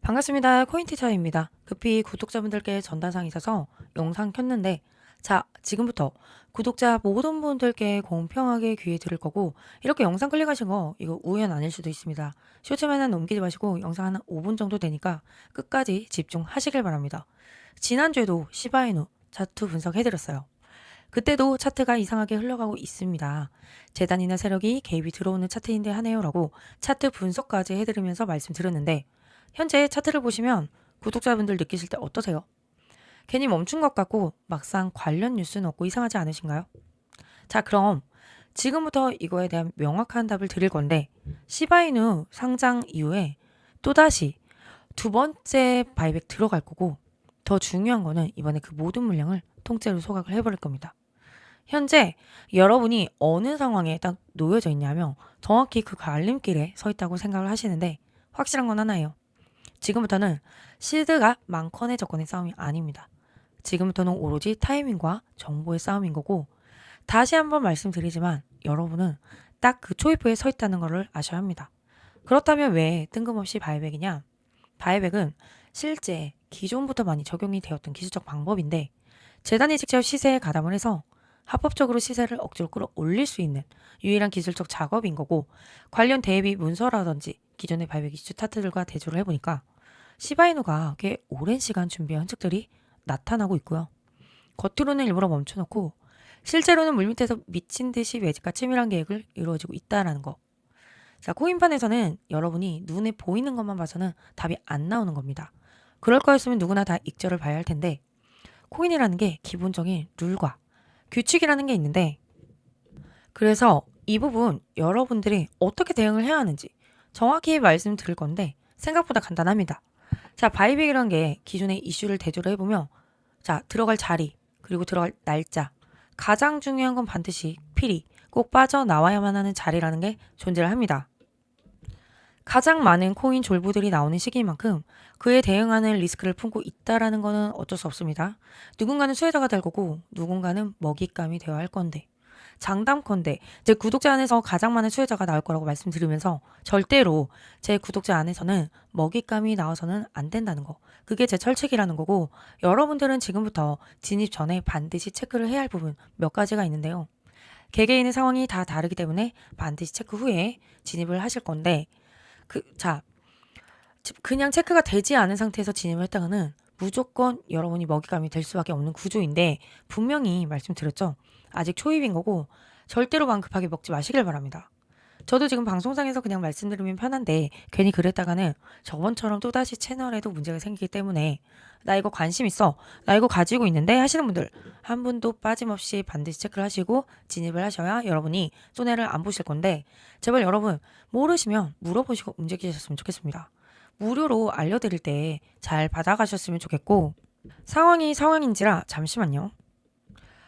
반갑습니다. 코인티처입니다. 급히 구독자분들께 전달사항이 있어서 영상 켰는데 자 지금부터 구독자 모든 분들께 공평하게 기회 드릴 거고 이렇게 영상 클릭하신 거 이거 우연 아닐 수도 있습니다. 쇼츠만은 넘기지 마시고 영상 한 5분 정도 되니까 끝까지 집중하시길 바랍니다. 지난주에도 시바이누 차트 분석해드렸어요. 그때도 차트가 이상하게 흘러가고 있습니다. 재단이나 세력이 개입이 들어오는 차트인데 하네요라고 차트 분석까지 해드리면서 말씀드렸는데 현재 차트를 보시면 구독자분들 느끼실 때 어떠세요? 괜히 멈춘 것 같고 막상 관련 뉴스는 없고 이상하지 않으신가요? 자, 그럼 지금부터 이거에 대한 명확한 답을 드릴 건데 시바이누 상장 이후에 또다시 두 번째 바이백 들어갈 거고 더 중요한 거는 이번에 그 모든 물량을 통째로 소각을 해버릴 겁니다. 현재 여러분이 어느 상황에 딱 놓여져 있냐면 정확히 그 갈림길에 서 있다고 생각을 하시는데 확실한 건 하나예요. 지금부터는 시드가 많건의 조건의 싸움이 아닙니다. 지금부터는 오로지 타이밍과 정보의 싸움인 거고 다시 한번 말씀드리지만 여러분은 딱 그 초입부에 서 있다는 것을 아셔야 합니다. 그렇다면 왜 뜬금없이 바이백이냐? 바이백은 실제 기존부터 많이 적용이 되었던 기술적 방법인데 재단이 직접 시세에 가담을 해서 합법적으로 시세를 억지로 끌어올릴 수 있는 유일한 기술적 작업인 거고 관련 대비 문서라든지 기존의 바이백 이슈 차트들과 대조를 해보니까 시바이누가 꽤 오랜 시간 준비한 흔적들이 나타나고 있고요. 겉으로는 일부러 멈춰놓고 실제로는 물밑에서 미친 듯이 매집과 치밀한 계획을 이루어지고 있다라는 거. 자, 코인판에서는 여러분이 눈에 보이는 것만 봐서는 답이 안 나오는 겁니다. 그럴 거였으면 누구나 다 익절을 봐야 할 텐데 코인이라는 게 기본적인 룰과 규칙이라는 게 있는데 그래서 이 부분 여러분들이 어떻게 대응을 해야 하는지 정확히 말씀드릴 건데 생각보다 간단합니다. 자, 바이백이라는 게 기존의 이슈를 대조를 해보면 자, 들어갈 자리 그리고 들어갈 날짜 가장 중요한 건 반드시 필히 꼭 빠져나와야만 하는 자리라는 게 존재를 합니다. 가장 많은 코인 졸부들이 나오는 시기인 만큼 그에 대응하는 리스크를 품고 있다라는 거는 어쩔 수 없습니다. 누군가는 수혜자가 될 거고 누군가는 먹잇감이 되어야 할 건데 장담컨대 제 구독자 안에서 가장 많은 수혜자가 나올 거라고 말씀드리면서 절대로 제 구독자 안에서는 먹잇감이 나와서는 안 된다는 거 그게 제 철칙이라는 거고 여러분들은 지금부터 진입 전에 반드시 체크를 해야 할 부분 몇 가지가 있는데요. 개개인의 상황이 다 다르기 때문에 반드시 체크 후에 진입을 하실 건데 그, 자, 그냥 체크가 되지 않은 상태에서 진입을 했다가는 무조건 여러분이 먹잇감이 될 수밖에 없는 구조인데 분명히 말씀드렸죠. 아직 초입인 거고 절대로 만 급하게 먹지 마시길 바랍니다. 저도 지금 방송상에서 그냥 말씀드리면 편한데 괜히 그랬다가는 저번처럼 또다시 채널에도 문제가 생기기 때문에 나 이거 관심 있어 나 이거 가지고 있는데 하시는 분들 한 분도 빠짐없이 반드시 체크를 하시고 진입을 하셔야 여러분이 손해를 안 보실 건데 제발 여러분 모르시면 물어보시고 움직이셨으면 좋겠습니다. 무료로 알려드릴 때 잘 받아가셨으면 좋겠고 상황이 상황인지라 잠시만요.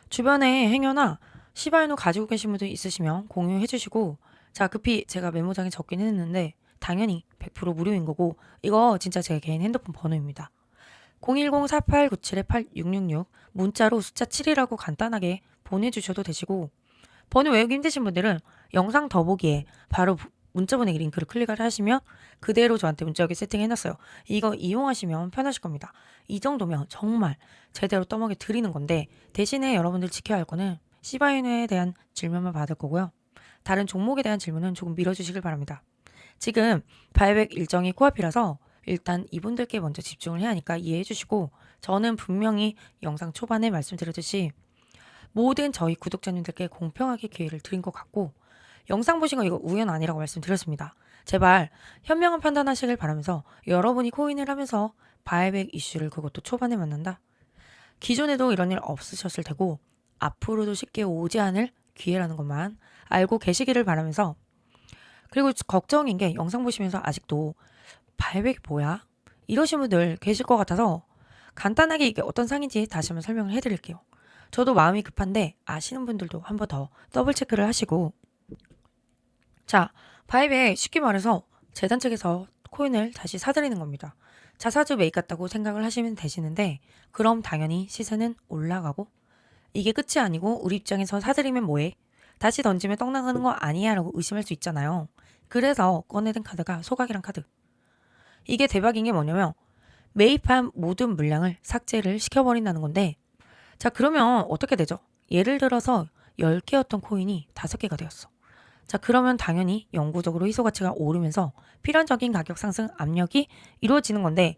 주변에 행여나 시바이누 가지고 계신 분들 있으시면 공유해 주시고 자 급히 제가 메모장에 적긴 했는데 당연히 100% 무료인 거고 이거 진짜 제 개인 핸드폰 번호입니다. 010-4897-8666 문자로 숫자 7이라고 간단하게 보내주셔도 되시고 번호 외우기 힘드신 분들은 영상 더보기에 바로 문자 보내기 링크를 클릭을 하시면 그대로 저한테 문자 오게 세팅해 놨어요. 이거 이용하시면 편하실 겁니다. 이 정도면 정말 제대로 떠먹여 드리는 건데 대신에 여러분들 지켜야 할 거는 시바이누에 대한 질문만 받을 거고요. 다른 종목에 대한 질문은 조금 밀어주시길 바랍니다. 지금 바이백 일정이 코앞이라서 일단 이분들께 먼저 집중을 해야 하니까 이해해 주시고 저는 분명히 영상 초반에 말씀드렸듯이 모든 저희 구독자님들께 공평하게 기회를 드린 것 같고 영상 보신 거 이거 우연 아니라고 말씀드렸습니다. 제발 현명한 판단하시길 바라면서 여러분이 코인을 하면서 바이백 이슈를 그것도 초반에 만난다. 기존에도 이런 일 없으셨을 테고 앞으로도 쉽게 오지 않을 기회라는 것만 알고 계시기를 바라면서 그리고 걱정인 게 영상 보시면서 아직도 바이백이 뭐야? 이러신 분들 계실 것 같아서 간단하게 이게 어떤 상인지 다시 한번 설명을 해드릴게요. 저도 마음이 급한데 아시는 분들도 한 번 더 더블 체크를 하시고 자 바이백 쉽게 말해서 재단 측에서 코인을 다시 사들이는 겁니다. 자사주 매입 같다고 생각을 하시면 되시는데 그럼 당연히 시세는 올라가고 이게 끝이 아니고 우리 입장에서 사들이면 뭐해? 다시 던지면 떡 나가는 거 아니야 라고 의심할 수 있잖아요. 그래서 꺼내든 카드가 소각이란 카드. 이게 대박인 게 뭐냐면 매입한 모든 물량을 삭제를 시켜버린다는 건데 자 그러면 어떻게 되죠? 예를 들어서 10개였던 코인이 5개가 되었어. 자 그러면 당연히 영구적으로 희소 가치가 오르면서 필연적인 가격 상승 압력이 이루어지는 건데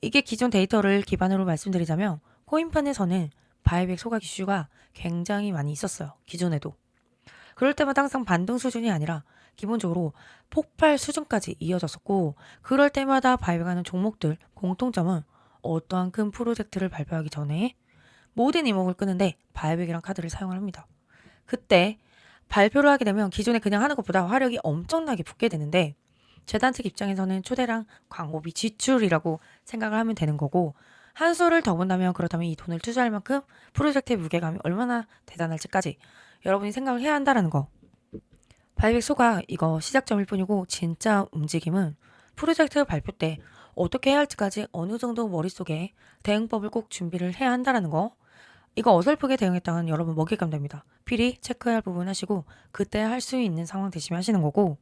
이게 기존 데이터를 기반으로 말씀드리자면 코인판에서는 바이백 소각 이슈가 굉장히 많이 있었어요. 기존에도. 그럴 때마다 항상 반등 수준이 아니라 기본적으로 폭발 수준까지 이어졌었고 그럴 때마다 발표하는 종목들 공통점은 어떠한 큰 프로젝트를 발표하기 전에 모든 이목을 끄는데 바이백이란 카드를 사용을 합니다. 그때 발표를 하게 되면 기존에 그냥 하는 것보다 화력이 엄청나게 붙게 되는데 재단 측 입장에서는 초대랑 광고비 지출이라고 생각을 하면 되는 거고 한 수를 더 본다면 그렇다면 이 돈을 투자할 만큼 프로젝트의 무게감이 얼마나 대단할지까지 여러분이 생각을 해야 한다라는 거. 바이백 소가 이거 시작점일 뿐이고 진짜 움직임은 프로젝트 발표 때 어떻게 해야 할지까지 어느 정도 머릿속에 대응법을 꼭 준비를 해야 한다라는 거. 이거 어설프게 대응했다간 여러분 먹잇감 됩니다. 필히 체크해야 할 부분 하시고 그때 할 수 있는 상황 되시면 하시는 거고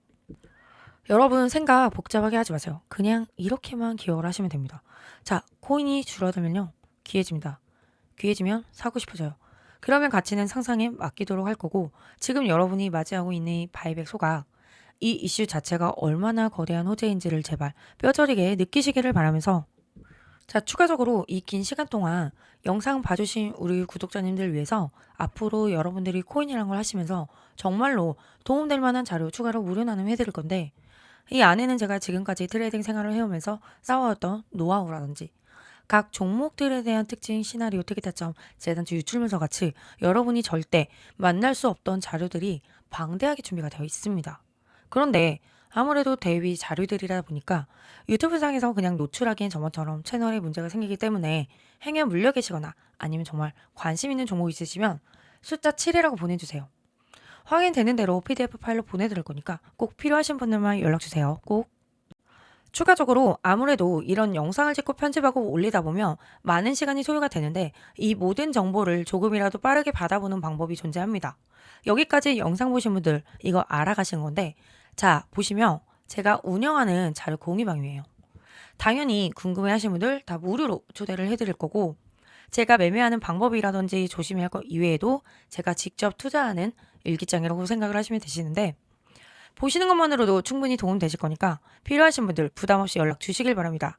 여러분 생각 복잡하게 하지 마세요. 그냥 이렇게만 기억을 하시면 됩니다. 자, 코인이 줄어들면요. 귀해집니다. 귀해지면 사고 싶어져요. 그러면 가치는 상상에 맡기도록 할 거고 지금 여러분이 맞이하고 있는 이 바이백 소각 이 이슈 자체가 얼마나 거대한 호재인지를 제발 뼈저리게 느끼시기를 바라면서 자 추가적으로 이 긴 시간 동안 영상 봐주신 우리 구독자님들 위해서 앞으로 여러분들이 코인이라는 걸 하시면서 정말로 도움될 만한 자료 추가로 무료 나눔 해드릴 건데 이 안에는 제가 지금까지 트레이딩 생활을 해오면서 쌓아왔던 노하우라든지 각 종목들에 대한 특징, 시나리오, 특이타점, 재단주 유출문서 같이 여러분이 절대 만날 수 없던 자료들이 방대하게 준비가 되어 있습니다. 그런데 아무래도 대위 자료들이다 보니까 유튜브상에서 그냥 노출하기엔 저번처럼 채널에 문제가 생기기 때문에 행여 물려 계시거나 아니면 정말 관심 있는 종목 있으시면 숫자 7이라고 보내주세요. 확인되는 대로 PDF 파일로 보내드릴 거니까 꼭 필요하신 분들만 연락주세요. 꼭. 추가적으로 아무래도 이런 영상을 찍고 편집하고 올리다 보면 많은 시간이 소요가 되는데 이 모든 정보를 조금이라도 빠르게 받아보는 방법이 존재합니다. 여기까지 영상 보신 분들 이거 알아가시는 건데 자 보시면 제가 운영하는 자료 공유방이에요. 당연히 궁금해 하신 분들 다 무료로 초대를 해드릴 거고 제가 매매하는 방법이라든지 조심해야 할 것 이외에도 제가 직접 투자하는 일기장이라고 생각을 하시면 되시는데 보시는 것만으로도 충분히 도움 되실 거니까 필요하신 분들 부담 없이 연락 주시길 바랍니다.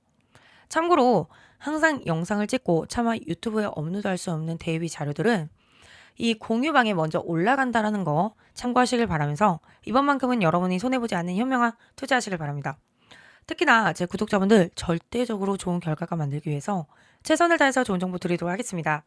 참고로 항상 영상을 찍고 차마 유튜브에 업로드할 수 없는 대위 자료들은 이 공유방에 먼저 올라간다라는 거 참고하시길 바라면서 이번만큼은 여러분이 손해보지 않는 현명한 투자하시길 바랍니다. 특히나 제 구독자분들 절대적으로 좋은 결과가 만들기 위해서 최선을 다해서 좋은 정보 드리도록 하겠습니다.